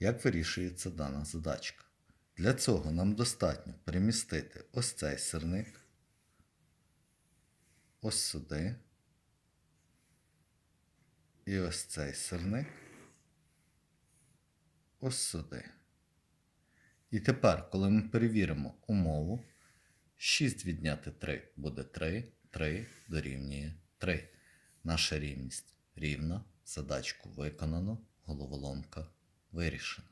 Як вирішується дана задачка? Для цього нам достатньо перемістити ось цей сирник, ось сюди, і ось цей сирник, ось сюди. І тепер, коли ми перевіримо умову, 6 відняти 3 буде 3, 3 дорівнює 3. Наша рівність рівна, задачку виконано, головоломка вирішена.